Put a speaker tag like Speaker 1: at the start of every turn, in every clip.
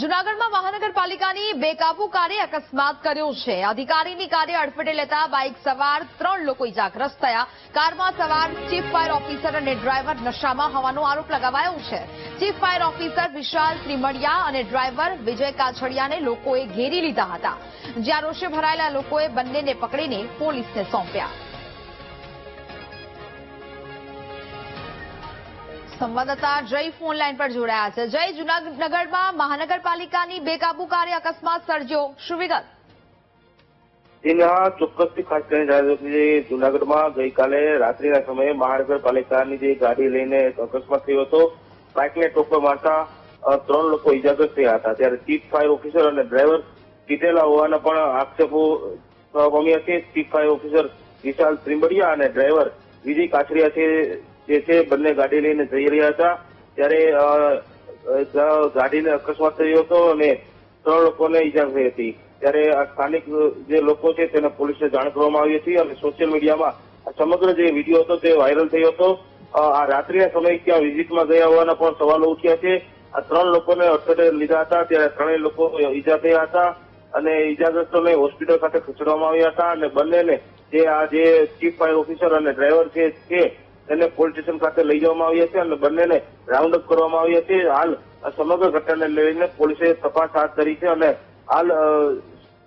Speaker 1: જુનાગઢમાં મહાનગરપાલિકાની બેકાબુ કારે અકસ્માત કર્યો છે. અધિકારીની કારે અડફેટે લેતા બાઇક સવાર ત્રણ લોકો ઇજાગ્રસ્ત થયા. કારમાં સવાર ચીફ ફાયર ઓફિસર અને ડ્રાઈવર નશામાં હોવાનો આરોપ લગાવાયો છે. Chief fire officer Vishal Trimadiya અને ડ્રાઈવર વિજય કાછડિયાને લોકોએ ઘેરી લીધા હતા. જ્યાં રોષે ભરાયેલા લોકોએ બંનેને પકડીને પોલીસને સોંપ્યા. સંવાદદાતા જય ફોન લાઈન પર જોડાયા છે. જય જૂનાગઢમાં મહાનગરપાલિકાની બેકાબુ કારે અકસ્માત સર્જ્યો. શું વિગત?
Speaker 2: ચોક્કસથી ખાસ કરીને જણાવ્યું કે જૂનાગઢમાં ગઈકાલે રાત્રિના સમયે મહાનગરપાલિકાની જે ગાડી લઈને અકસ્માત થયો હતો. બાઇકને ટોપર મારતા ત્રણ લોકો ઇજાગ્રસ્ત થયા હતા. ત્યારે ચીફ ફાયર ઓફિસર અને ડ્રાઈવર પીટેલા હોવાના પણ આક્ષેપો પામ્યા છે. Chief fire officer Vishal Trimbadiya અને ડ્રાઈવર વિજય કાછડિયા છે. જે છે બંને ગાડી લઈને જઈ રહ્યા હતા. ત્યારે ગાડીને અકસ્માત થયો હતો અને ત્રણ લોકોને ઈજા થઈ હતી. ત્યારે આ સ્થાનિક જે લોકો છે તેને પોલીસને જાણ કરવામાં આવી હતી અને સોશિયલ મીડિયામાં આ સમગ્ર જે વીડિયો હતો તે વાયરલ થયો હતો. આ રાત્રિના સમયે ત્યાં વિઝિટમાં ગયા હોવાના પણ સવાલો ઉઠ્યા છે. આ ત્રણ લોકોને અડફેટે લીધા હતા. ત્યારે ત્રણેય લોકો ઈજા થયા હતા અને ઈજાગ્રસ્તોને હોસ્પિટલ ખાતે ખસેડવામાં આવ્યા હતા અને બંનેને જે આ જે ચીફ ફાયર ઓફિસર અને ડ્રાઈવર છે તેને પોલીસ સ્ટેશન ખાતે લઈ જવામાં આવી હતી અને બંનેને રાઉન્ડ અપ કરવામાં આવી હતી. હાલ સમગ્ર ઘટનાને લઈને પોલીસે તપાસ હાથ ધરી છે અને હાલ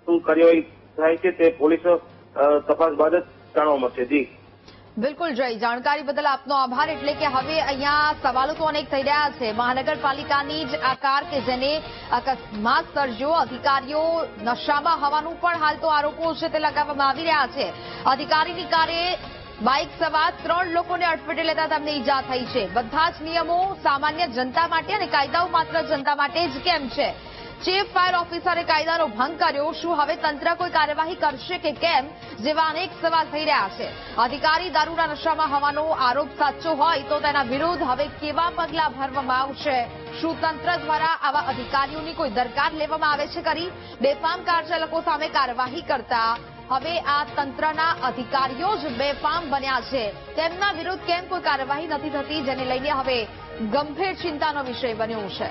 Speaker 2: શું કાર્યવાહી થાય છે તે પોલીસ તપાસ બાદ જ જાણવા મળશે. જી.
Speaker 1: બિલકુલ, જય. જાણકારી બદલ આપનો આભાર. એટલે કે હવે અહીંયા સવાલો તો અનેક થઈ રહ્યા છે. મહાનગરપાલિકાની જ આ કાર કે જેને અકસ્માત સર્જ્યો, અધિકારીઓ નશામાં હોવાનું પણ હાલ તો આરોપો છે તે લગાવવામાં આવી રહ્યા છે. અધિકારીની કારે બાઇક સવાર ત્રણ લોકોને અડફેટે લેતા તેમને ઈજા થઈ છે. બધા જ નિયમો સામાન્ય જનતા માટે અને કાયદાઓ માત્ર જનતા માટે જ કેમ છે? ચીફ ફાયર ઓફિસરે કાયદાનો ભંગ કર્યો. શું હવે તંત્ર કોઈ કાર્યવાહી કરશે કે કેમ? જેવા અનેક સવાલ થઈ રહ્યા છે. અધિકારી દારૂના નશામાં હોવાનો આરોપ સાચો હોય તો તેના વિરુદ્ધ હવે કેવા પગલાં ભરવામાં આવશે? શું તંત્ર દ્વારા આવા અધિકારીઓની કોઈ દરકાર લેવામાં આવે છે કરી? બેફામ કાર સામે કાર્યવાહી કરતા હવે આ તંત્રના અધિકારીઓ જ બેફામ બન્યા છે. તેમના વિરુદ્ધ કેમ કોઈ કાર્યવાહી નથી થતી જેને લઈને હવે ગંભીર ચિંતાનો વિષય બન્યો છે.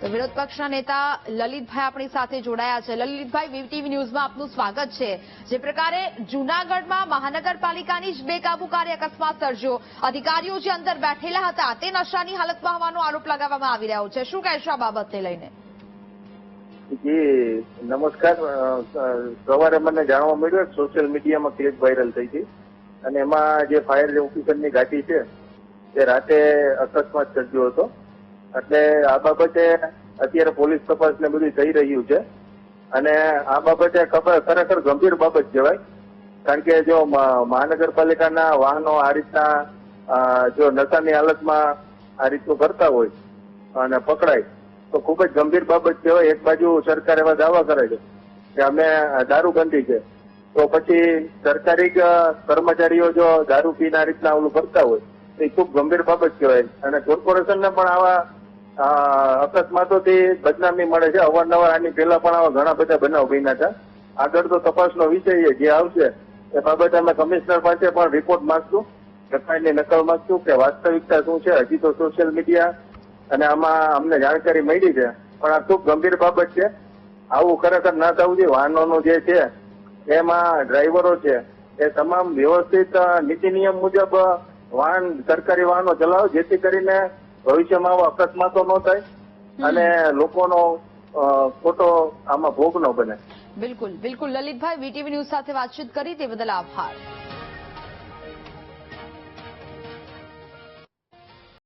Speaker 1: તો વિરોધ પક્ષના નેતા લલિતભાઈ આપણી સાથે જોડાયા છે. લલિતભાઈ વીટીવી ન્યૂઝમાં આપનું સ્વાગત છે. જે પ્રકારે જૂનાગઢમાં મહાનગરપાલિકાની જ બેકાબુ કાર્ય અકસ્માત સર્જ્યો. અધિકારીઓ જે અંદર બેઠેલા હતા, તે નશાની હાલતમાં હોવાનો આરોપ લગાવવામાં આવી રહ્યો છે. શું કહેશો આ બાબતને લઈને?
Speaker 2: જી, નમસ્કાર. સવારે મને જાણવા મળ્યું સોશિયલ મીડિયામાં ક્લિપ વાયરલ થઈ હતી અને એમાં જે ફાયર ઓફિસરની ગાડી છે તે રાતે અકસ્માત સર્જ્યો હતો. એટલે આ બાબતે અત્યારે પોલીસ તપાસ ને બધું થઈ રહ્યું છે. અને આ બાબતે ખરેખર ગંભીર બાબત કહેવાય. કારણ કે જો મહાનગરપાલિકાના વાહનો આ રીતના જો નશાની હાલતમાં આ રીતનું કરતા હોય અને પકડાય તો ખૂબ જ ગંભીર બાબત કહેવાય. એક બાજુ સરકાર એવા દાવા કરે છે કે અમે દારૂબંધી છે. તો પછી સરકારી કર્મચારીઓ જો દારૂ પીને આ રીતના ઓલું કરતા હોય, તો એ ખૂબ ગંભીર બાબત કહેવાય. અને કોર્પોરેશનને પણ આવા અકસ્માતોથી બદનામી મળે છે. અવારનવાર આની પહેલા પણ આવા ઘણા બધા બનાવ બન્યા હતા. આગળ તો તપાસનો વિષય છે, જે આવશે એ બાબતે અમે કમિશનર પાસે પણ રિપોર્ટ માંગશું. સરકારની નકલ માંગશું કે વાસ્તવિકતા શું છે? હજી તો સોશિયલ મીડિયા અને આમાં અમને જાણકારી મળી છે. પણ આ ખૂબ ગંભીર બાબત છે. આવું ખરેખર ના થવું જોઈએ. વાહનોનું જે છે એમાં ડ્રાઈવરો છે એ તમામ વ્યવસ્થિત નીતિ નિયમ મુજબ વાહન સરકારી વાહનો ચલાવો જેથી કરીને ભવિષ્યમાં આવા અકસ્માતો ન થાય અને લોકોનો ખોટો આમાં ભોગ ન બને.
Speaker 1: બિલકુલ બિલકુલ. લલિતભાઈ વીટીવી ન્યૂઝ સાથે વાતચીત કરી તે બદલ આભાર.